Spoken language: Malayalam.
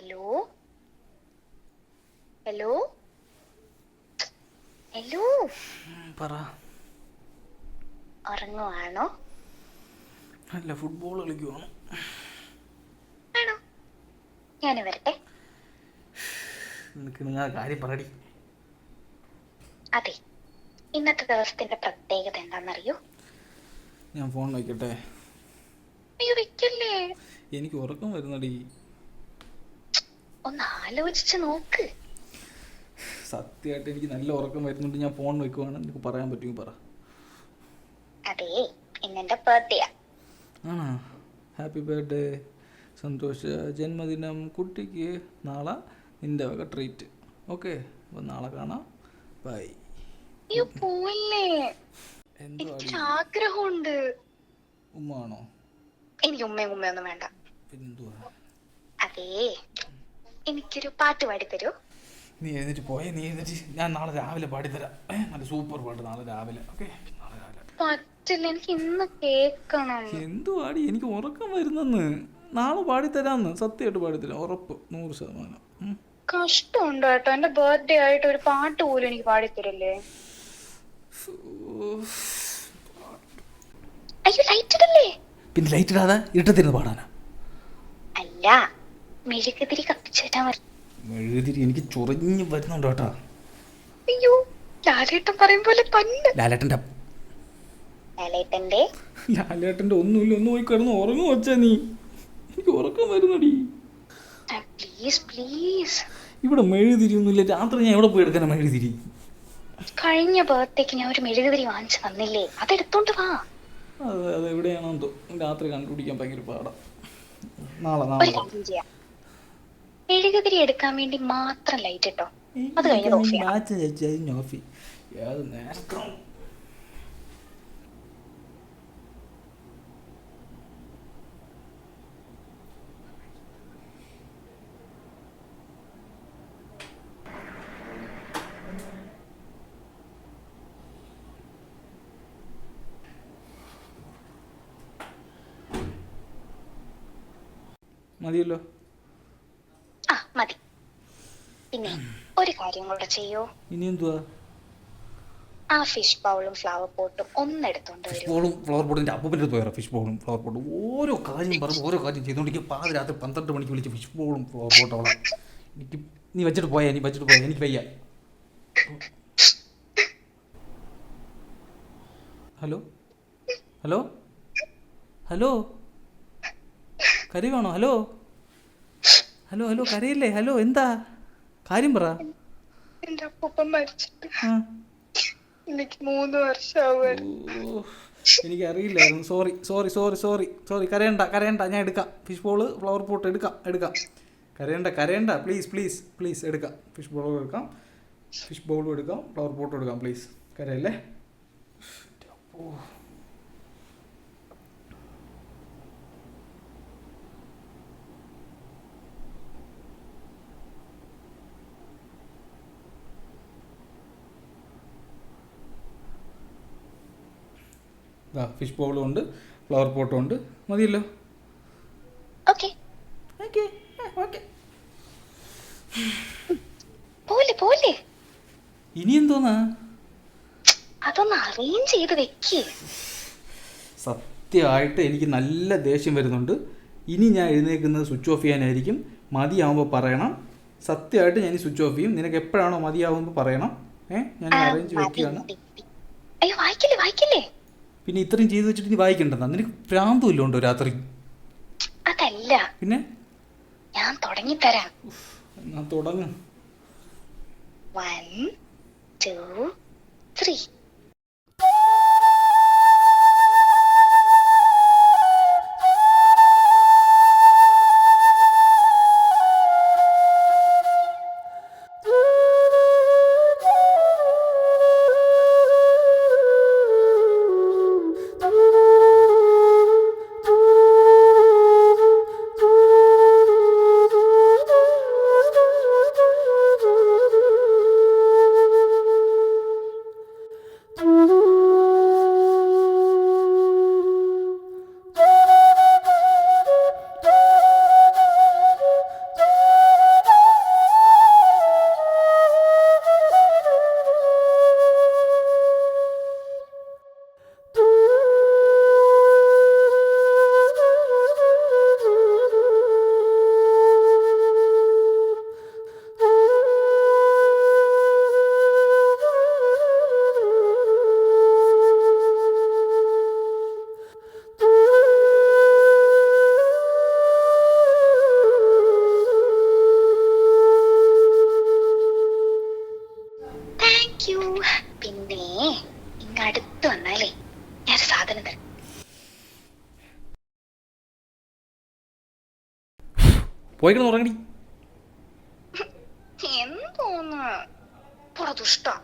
ഹലോ ഹലോ ഹലോ പറ. ഉറങ്ങുവാണോ? അല്ല ഫുട്ബോൾ കളിക്കുവാണോ? ആണോ? ഞാൻ വരട്ടെ. നിനക്ക് നിങ്ങൾ കാര്യം പറയടി. അതെ. ഇന്നത്തെ ദിവസത്തിന്റെ പ്രത്യേകത എന്താണെന്നറിയോ? ഞാൻ ഫോൺ വയ്ക്കട്ടെ അയ്യോ വെക്കല്ലേ? എനിക്ക് ഉറക്കം വരുന്നടി. ഒന്ന് ആലോചിച്ച് നോക്ക്. സത്യമായിട്ട് എനിക്ക് നല്ല ഉറക്കം വരുന്നുണ്ട്. ഞാൻ ഫോൺ വെക്കുവാണ്. എനിക്ക് പറയാൻ പറ്റുമെങ്കിൽ പറ. അതെ ഇന്നെന്റെ ബർത്ത്ഡേ ആണോ? ഹാപ്പി ബർത്ത്ഡേ സന്തോഷ. ജന്മദിനം കുട്ടിക്ക് നാളെ നിന്റെ വക ട്രീറ്റ് ഓക്കെ അപ്പം നാളെ കാണാം. ബൈ അയ്യോ പോയില്ലേ? എനിക്കൊരു ആഗ്രഹമുണ്ട് ഉമ്മ ആണോ എനിക്ക് ഉമ്മയും ഉമ്മയൊന്നും വേണ്ട. പിന്നെന്തുവാ? അതേ. എനിക്കൊരു പാട്ട് പാടിത്തരൂ. നീ എഴുന്നേറ്റ് പോയേ നീ എഴുന്നേറ്റ്. ഞാൻ നാളെ രാവിലെ പാടിത്തരാം. നല്ല സൂപ്പർ പാട്ട് നാളെ രാവിലെ. ഓക്കെ നാളെ രാവിലെ. പറ്റില്ല എനിക്ക് ഇന്ന് കേക്കണം. എന്തുവാടി എനിക്ക് ഉറക്കം വരുന്നെന്ന്. നാളെ പാടിത്തരാന്ന് സത്യമായിട്ട് പാടിത്തരാം ഉറപ്പ് നൂറ് ശതമാനം. കഷ്ടമുണ്ടോ കഷ്ടമുണ്ട് കേട്ടോ. എന്റെ ബർത്ത്ഡേ ആയിട്ട് ഒരു പാട്ട് പോലും എനിക്ക് പാടിത്തരല്ലേ? അയ്യോ ലൈറ്റ് ഇടല്ലേ? പിന്നെ ലൈറ്റ് ഇടാതെ ഇരുട്ടത്തിരുന്ന് പാടാനാ? അല്ല. മെഴുകുതിരി കത്തിച്ചേറ്റാ മതി. മെഴുകുതിരി എനിക്ക് ചൊറിഞ്ഞു വരുന്നുണ്ട് കേട്ടോ. അയ്യോ ലാലേട്ടൻ പറയും പോലെ തന്നെ ലാലേട്ടന്റെ ലാലേട്ടന്റെ ലാലേട്ടന്റെ? ഒന്നുമില്ല ഒന്ന് പോയി കിടന്ന് ഉറങ്ങും വച്ചാ നീ. എനിക്ക് ഉറക്കം വരുന്നടി. പ്ലീസ് പ്ലീസ് ഇവിടെ മെഴുകുതിരി ഒന്നുമില്ല രാത്രി ഞാൻ എവിടെ പോയി എടുക്കാനാ മെഴുകുതിരി? കഴിഞ്ഞ ബർത്ത്ഡേക്ക് ഞാൻ ഒരു മെഴുകുതിരി വാങ്ങിച്ചു തന്നില്ലേ? അതെടുത്തോണ്ട് വാ. അത് രാത്രി കണ്ടുപിടിക്കാൻ ഭയങ്കര പാടാ. നാളെ നാളെ. മെഴുകുതിരി എടുക്കാൻ വേണ്ടി മാത്രം ലൈറ്റ് ഇട്ടോ? അത് കഴിഞ്ഞ് ഓഫ് ചെയ്യാം. മാച്ച് ചേച്ചി നോഫി ഏത് നേരത്തെ മതിയല്ലോ. പിന്നെ ഒരു കാര്യം കൂടെ ചെയ്യോ. ഇനി എന്തുവാ? ആ ഫിഷ് ബൗളും ഫ്ലവർ പോട്ടും ഒന്നെടുത്തോണ്ട് ഫിഷ് വരൂ. ബോളും ഫ്ലവർ പോട്ടും അപ്പൂപ്പന്റെ അടുത്ത് ഫിഷ് ബോളും ഫ്ലവർ പോട്ടും ഓരോ കാര്യം പറഞ്ഞ് ഓരോ കാര്യം ചെയ്തുകൊണ്ടിരിക്കും പാതി രാത്രി പന്ത്രണ്ട് മണിക്ക് വിളിച്ച് ഫിഷ് ബോളും ഫ്ലവർ പോട്ടും അവളെ എനിക്ക് നീ വെച്ചിട്ട് പോയാ നീ വെച്ചിട്ട് പോയാ എനിക്ക് വയ്യ. ഹലോ? ഹലോ? ഹലോ? കരയുവാണോ ഹലോ? ഹലോ ഹലോ കരയില്ലേ? ഹലോ എന്താ? കാര്യം പറ. എന്റെ അപ്പൂപ്പൻ മരിച്ചിട്ട്. ആ. എനിക്ക് മൂന്ന് വർഷമാവുമായിരുന്നു. ഓ, എനിക്കറിയില്ലായിരുന്നു. Sorry sorry sorry sorry sorry. കരയണ്ട കരയണ്ട. ഞാൻ എടുക്കാം. ഫിഷ് ബോൾ ഫ്ലവർ പോട്ട് എടുക്കാം എടുക്കാം. കരയണ്ട കരയണ്ട. പ്ലീസ് പ്ലീസ് പ്ലീസ് എടുക്കാം. ഫിഷ് ബോൾ എടുക്കാം. ഫിഷ് ബോളും എടുക്കാം. ഫ്ലവർ പോട്ടും എടുക്കാം പ്ലീസ്. കരയല്ലേ? ഓ ഇതാ ഫിഷ് ബോളും ഉണ്ട് ഫ്ലവർ പോട്ടും ഉണ്ട്. മതിയല്ലോ. ഓക്കെ ഓക്കെ ഓക്കെ പോലെ പോലെ ഇനി എന്തോന്നാ? അതൊന്ന് അറേഞ്ച് ചെയ്ത് വെക്കേ. സത്യമായിട്ട് എനിക്ക് നല്ല ദേഷ്യം വരുന്നുണ്ട്. ഇനി ഞാൻ എഴുന്നേൽക്കുന്നത് സ്വിച്ച് ഓഫ് ചെയ്യാനായിരിക്കും. മതിയാവുമ്പോൾ പറയണം. സത്യമായിട്ട് ഞാൻ സ്വിച്ച് ഓഫ് ചെയ്യും. നിനക്ക് എപ്പോഴാണോ മതിയാവുമ്പോൾ പറയണം. ഏഹ് ഞാൻ അറേഞ്ച് വെക്കുകയാണ്. അയ്യോ വായിക്കില്ലേ വായിക്കില്ലേ? പിന്നെ ഇത്രയും ചെയ്തു വെച്ചിട്ട് നീ വായിക്കണ്ടെന്നാ നിനക്ക് ഭ്രാന്തുമില്ല ഉണ്ടോ രാത്രി? അതല്ല. പിന്നെ? ഞാൻ തുടങ്ങി തരാം എന്നാ തുടങ്ങ്. One two three. വന്നാലേ ഞാൻ സാധനം തരാം. പോയി കിടന്ന് ഉറങ്ങടി എന്തോന്ന്? പുറത്തുഷ്ടോ